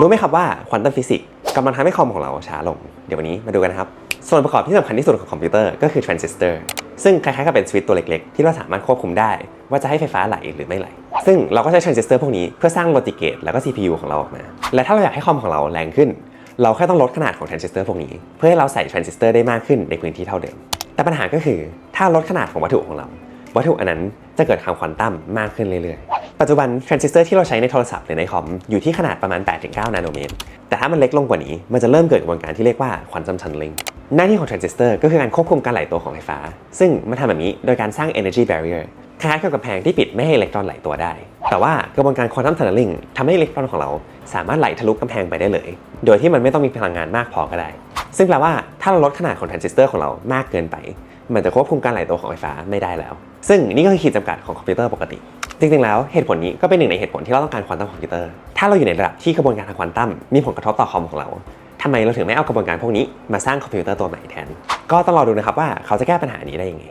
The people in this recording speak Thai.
รู้ไหมครับว่าควอนตัมฟิสิกส์กำลังทำให้คอมของเราช้าลง เดี๋ยววันนี้มาดูกันนะครับ ส่วนประกอบที่สำคัญที่สุดของคอมพิวเตอร์ก็คือทรานซิสเตอร์ซึ่งคล้ายๆกับเป็นสวิตช์ตัวเล็กๆ ที่เราสามารถควบคุมได้ ว่าจะให้ไฟฟ้าไหลหรือไม่ไหล ซึ่งเราก็ใช้ทรานซิสเตอร์พวกนี้เพื่อสร้างโลจิกเกตแล้วก็ CPU ของเราออกมา และถ้าเราอยากให้คอมของเราแรงขึ้น เราแค่ต้องลดขนาดของทรานซิสเตอร์พวกนี้ เพื่อให้เราใส่ทรานซิสเตอร์ได้มากขึ้นในพื้นที่เท่าเดิม แต่ปัญหาก็คือถ้าลดขนาดของวัตถุของเรา วัตถุอันนั้นจะเกิดทางควอนตัมมากขึ้นเรื่อยๆ ปัจจุบันทรานซิสเตอร์ที่เราใช้ในโทรศัพท์หรือในคอมอยู่ที่ขนาดประมาณ 8-9 นาโนเมตร แต่ถ้ามันเล็กลงกว่านี้ มันจะเริ่มเกิดกระบวนการที่เรียกว่าควอนตัมชันลิงหน้าที่ของทรานซิสเตอร์ก็คือการควบคุมการไหลตัวของไฟฟ้า ซึ่งมันทำแบบนี้โดยการสร้าง energy barrier คล้ายกับกำแพงที่ปิดไม่ให้อิเล็กตรอนไหลตัวได้ แต่ว่ากระบวนการควอนตัมชันลิงทำให้อิเล็กตรอนของเราสามารถไหลทะลุกำแพงไปได้เลย โดยที่มันไม่ต้องมีพลังงานมากพอก็ได้ ซึ่งแปลว่าถ้าเราลดขนาดของทรานซิสเตอร์ของเรามากเกินไป มันจะควบคุมการไหลตัวของไฟฟ้าไม่ได้แล้ว ซึ่งนี่ก็คือขีดจำกัดของคอมพิวเตอร์ปกติ จริงๆแล้วเหตุผลนี้ก็เป็นหนึ่งในเหตุผลที่เราต้องการควอนตัมคอมพิวเตอร์ถ้าเราอยู่ในระดับที่กระบวนการทางควอนตัมมีผลกระทบต่อคอมของเราทำไมเราถึงไม่เอากระบวนการพวกนี้มาสร้างคอมพิวเตอร์ตัวใหม่แทน ก็ต้องรอดูนะครับว่าเขาจะแก้ปัญหานี้ได้ยังไง